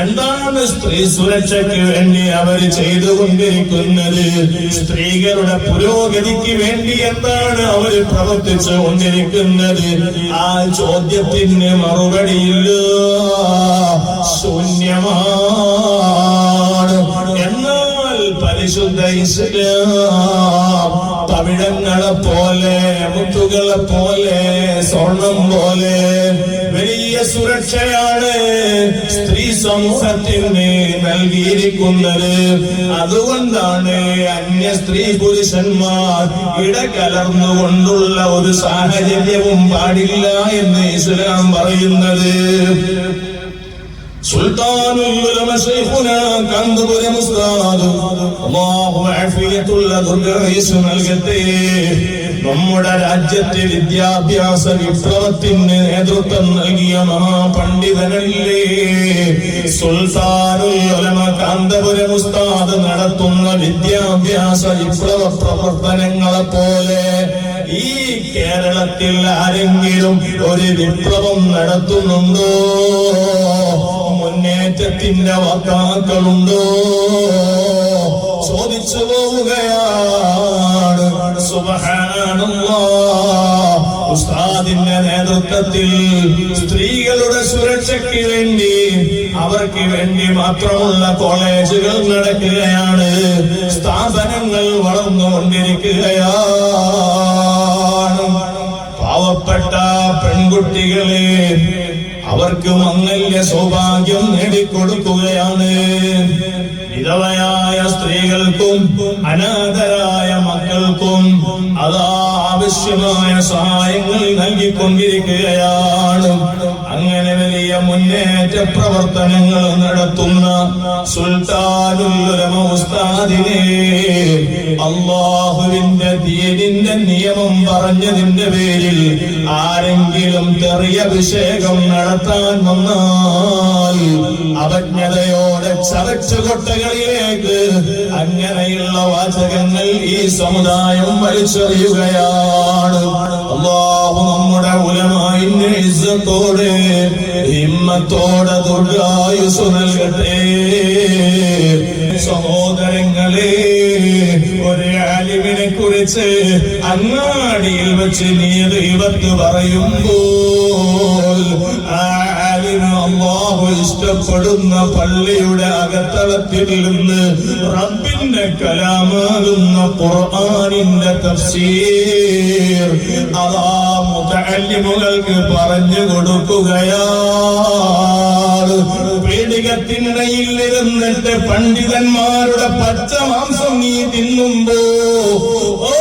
എന്താണ് സ്ത്രീ സുരക്ഷയ്ക്ക് വേണ്ടി അവർ ചെയ്തുകൊണ്ടിരിക്കുന്നത്? സ്ത്രീകളുടെ പുരോഗതിക്ക് വേണ്ടി എന്താണ് അവർ പ്രവർത്തിച്ചു കൊണ്ടിരിക്കുന്നത്? ആ ചോദ്യത്തിന് മറുപടിയില്ല ശൂന്യമാണ്. എന്നാൽ പരിശുദ്ധ ഇസ്ലാം തവിടങ്ങളെ പോലെ മുത്തുകളെ പോലെ സ്വർണം പോലെ സുരക്ഷയാണ് സ്ത്രീ സമൂഹത്തിന് നൽകിയിരിക്കുന്നത് അതുകൊണ്ടാണ് അന്യ സ്ത്രീ പുരുഷന്മാർ ഇടകലർന്നുകൊണ്ടുള്ള ഒരു സാഹചര്യവും പാടില്ല എന്ന് ഇസ്ലാം പറയുന്നത്. ഉസ്താദ് അല്ലാഹു ആഫിയത്തുള്ള ദീർഘായുസ് നൽകട്ടെ. നമ്മുടെ രാജ്യത്തെ വിദ്യാഭ്യാസ വിപ്ലവത്തിന് നേതൃത്വം നൽകിയ മഹാപണ്ഡിതനല്ലേ? കാന്തപുരം ഉസ്താദ് നടത്തുന്ന വിദ്യാഭ്യാസ വിപ്ലവ പ്രവർത്തനങ്ങളെ പോലെ ഈ കേരളത്തിൽ ആരെങ്കിലും ഒരു വിപ്ലവം നടത്തുന്നുണ്ടോ? മുന്നേറ്റത്തിന്റെ വാക്കാക്കളുണ്ടോ ചോദിച്ചു പോവുകയാണ്. ഉസ്താദിന്റെ നേതൃത്വത്തിൽ സ്ത്രീകളുടെ സുരക്ഷയ്ക്ക് വേണ്ടി അവർക്ക് വേണ്ടി മാത്രമുള്ള കോളേജുകൾ നടക്കുകയാണ്. സ്ഥാപനങ്ങൾ വളർന്നുകൊണ്ടിരിക്കുകയാണ്. പാവപ്പെട്ട പെൺകുട്ടികളെ അവർക്ക് മംഗല്യ സൗഭാഗ്യം നേടിക്കൊടുക്കുകയാണ്. വിധവയായ സ്ത്രീകൾക്കും അനാഥരായ മക്കൾക്കും അതാ ആവശ്യമായ സഹായങ്ങൾ നൽകിക്കൊണ്ടിരിക്കുകയാണ്. അങ്ങനെ വലിയ മുന്നേറ്റ പ്രവർത്തനങ്ങൾ നടത്തുന്ന സുൽത്താനുസ്താദിനെ അള്ളാഹുവിന്റെ തീരിന്റെ നിയമം പറഞ്ഞതിന്റെ പേരിൽ ആരെങ്കിലും ചെറിയ അഭിഷേകം നടത്താൻ വന്നാൽ അവജ്ഞതയോടെ ചതച്ചു കൊട്ടകളിലേക്ക് അങ്ങനെയുള്ള വാചകങ്ങൾ ഈ സമുദായം വലിച്ചെറിയുകയാണ്. അള്ളാഹു നമ്മുടെ ഉലമായിന്റെ ഇസ്സത്തോടെ ഹിമ്മത്തോടെ ദുർഗായുസ് നൽകട്ടെ. സഹോദരങ്ങളെ ഒരു ആലിമിനെ കുറിച്ച് അങ്ങാടിയിൽ വെച്ച് നീ ദൈവത്ത് പറയുമ്പോൾ ആ അള്ളാഹു ഇഷ്ടപ്പെടുന്ന പള്ളിയുടെ അകത്തളത്തിൽ നിന്ന് റബ്ബിന്റെ കലാമാകുന്ന ഖുർആനിന്റെ തഫ്സീർ അതാ മുതല്ലിമുകൾക്ക് പറഞ്ഞു കൊടുക്കുകയാണ്. പീഡികത്തിനിടയിൽ ഇരുന്നിട്ട് പണ്ഡിതന്മാരുടെ പച്ച മാംസം നീ തിന്നുമ്പോ ഓ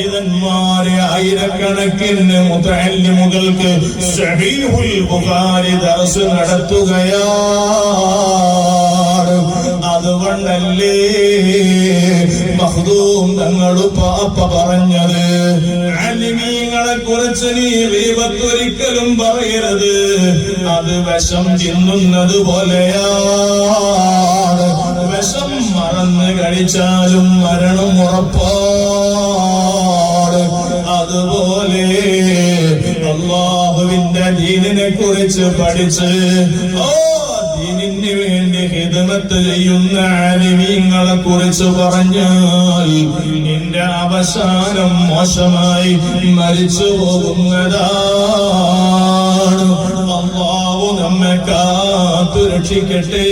പണ്ഡിതന്മാരെ ആയിരക്കണക്കിന് മുതല്ലിമുകൾക്ക് സഹീഹുൽ ബുഖാരി ദർസ് നടത്തുകയാണ്. അതുകൊണ്ടല്ലേ മഹ്ദൂം തങ്ങളു പാപ്പ പറഞ്ഞത്? അലിമീങ്ങളെ കുറിച്ച് നീ ദൈവത്തൊരിക്കലും പറയരുത്. അത് വശം ചിന്നുന്നത് പോലെയാണ് വിഷം മറന്ന് കഴിച്ചാലും മരണം ഉറപ്പാണ്. അതുപോലെ അള്ളാഹുവിന്റെ ദീനിനെ കുറിച്ച് പഠിച്ച് ഓ വേണ്ടി ഹിതമത്ത് ചെയ്യുന്ന ആലിമീങ്ങളെ കുറിച്ച് പറഞ്ഞാൽ നിന്റെ അവസാനം മോശമായി മരിച്ചു പോകുന്നതാണ് നമ്മെ കാത്തു രക്ഷിക്കട്ടെ.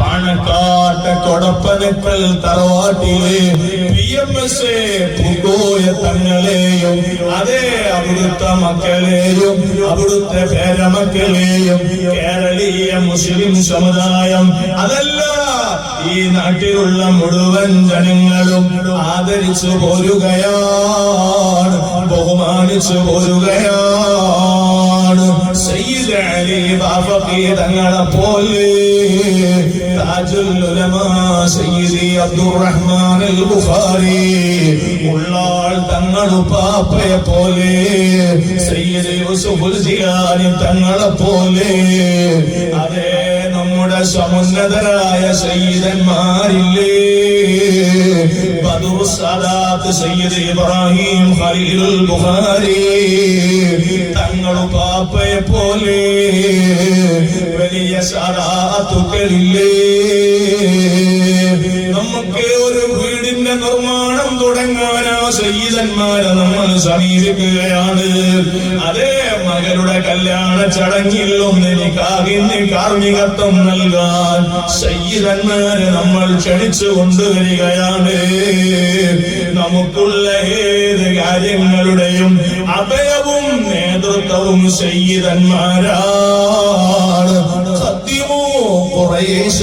പാണക്കാട്ട് കൊടപ്പനക്കൽ തറവാട്ടിലെ പി എം എസ് പൂക്കോയ തങ്ങളെയും അതേ അവിടുത്തെ മക്കളെയും അവിടുത്തെ പേരമക്കളെയും കേരളീയ മുസ്ലിം സമുദായം അതല്ല ഈ നാട്ടിലുള്ള മുഴുവൻ ജനങ്ങളും ആദരിച്ചു പോരുകയാണ് ബഹുമാനിച്ചു പോരുകയാണ്. തങ്ങളെ പോലെ അബ്ദുറഹ്മാൻ ബുഖാരി ഉള്ളാൾ തങ്ങളു പാപ്പയെ പോലെ സയ്യിദ് ജിലാനി തങ്ങളെ പോലെ അതേ സമുന്നതരായ സയ്യിദന്മാരില്ലേ? ബദുർ സദാത്ത് സയ്യിദ് ഇബ്രാഹിം ഖലീൽ ബുഖാരി. തങ്ങൾ പാപ്പയെ പോലെ വലിയ സദാത്തുക്കളില്ലേ? നമുക്ക് ഒരു വീടിന്റെ നിർമ്മാണം തുടങ്ങാനാ സയ്യിദന്മാരെ നമ്മൾ സമീപിക്കുകയാണ്. അതേ മകളുടെ കല്യാണ ചടങ്ങിൽ ഒന്നെനിക്കാകിന് കാർമ്മികത്വം നൽകാൻ സയ്യിദന്മാരെ നമ്മൾ ക്ഷണിച്ചു കൊണ്ടുവരികയാണ് നമുക്കുള്ള ഏത് കാര്യങ്ങളുടെയും അഭയവും നേതൃത്വവും സയ്യിദന്മാരാണ് സത്യമോ കുറേശ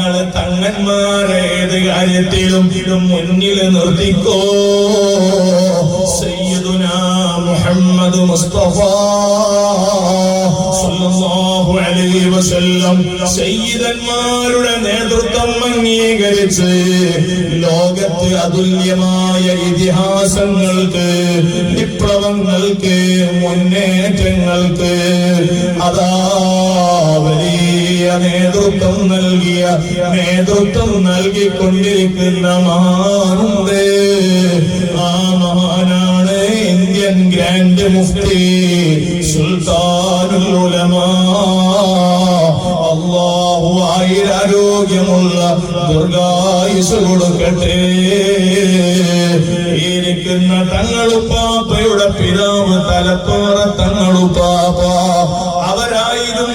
നിങ്ങൾ തങ്ങന്മാരെ ഏത് കാര്യത്തിലും മുന്നിൽ നിർത്തിക്കോ. സയ്യിദുന മുഹമ്മദ് മുസ്തഫ സല്ലല്ലാഹു അലൈഹി വസല്ലം സയ്യിദന്മാരുടെ നേതൃത്വം അംഗീകരിച്ച് ലോകത്ത് അതുല്യമായ ഇതിഹാസങ്ങൾക്ക് വിപ്ലവങ്ങൾക്ക് മുന്നേറ്റങ്ങൾക്ക് അതാ നേതൃത്വം നൽകിയ നേതൃത്വം നൽകിക്കൊണ്ടിരിക്കുന്ന മഹാനുണ്ട് ആ മഹാനാണ് ഇന്ത്യൻ ഗ്രാൻഡ് മുഫ്തി സുൽത്താനുൽ അള്ളാഹു ആയിരാരോഗ്യമുള്ള ദുർഗായുസ് കൊടുക്കട്ടെ. ഇരിക്കുന്ന തങ്ങളുപ്പാപ്പയുടെ പിതാവ് തലപ്പാറ തങ്ങളുപ്പാപ്പ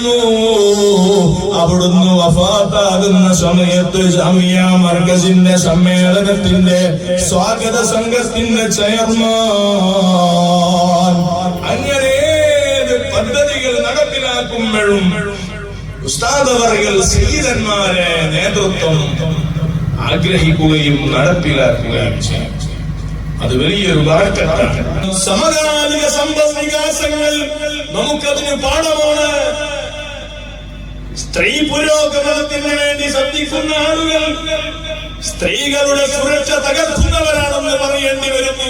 അവരായിരുന്നു അവിടുന്ന് വഫാത്താകുന്ന സമയത്ത് ജാമിയ മർഗസിന്റെ സമ്മേളനത്തിന്റെ സ്വാഗത സംഘത്തിന്റെ ചെയർമാൻ അങ്ങനെ പദ്ധതികൾ നടപ്പിലാക്കുമ്പോഴും ഉസ്താദവർഗൽ സീതന്മാരെ നേതൃത്വം ആഗ്രഹിക്കുകയും നടപ്പിലാക്കുകയും ചെയ്യും. അത് വലിയൊരു സമകാലിക സമ്പദ് വികാസങ്ങൾ നമുക്കതിന് പാഠമാണ്. സ്ത്രീ പുരോഗമനത്തിന് വേണ്ടി ശ്രദ്ധിക്കുന്ന ആളുകൾ സ്ത്രീകളുടെ സുരക്ഷ തകർക്കുന്നവരാണെന്ന് പറയേണ്ടി വരുന്നു.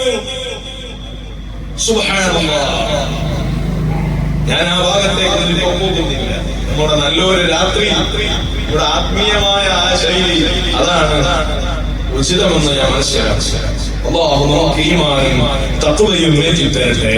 ഞാൻ ആ ഭാഗത്തേക്ക് പോകുന്നില്ല. നമ്മുടെ നല്ലൊരു രാത്രി ഇവിടെ ആത്മീയമായ ആ ശൈലി അതാണ് ഉചിതമെന്ന് ഞാൻ മനസ്സിലാക്കി അള്ളാഹു നമുക്ക് ഈമാനും തത്വയും തരട്ടെ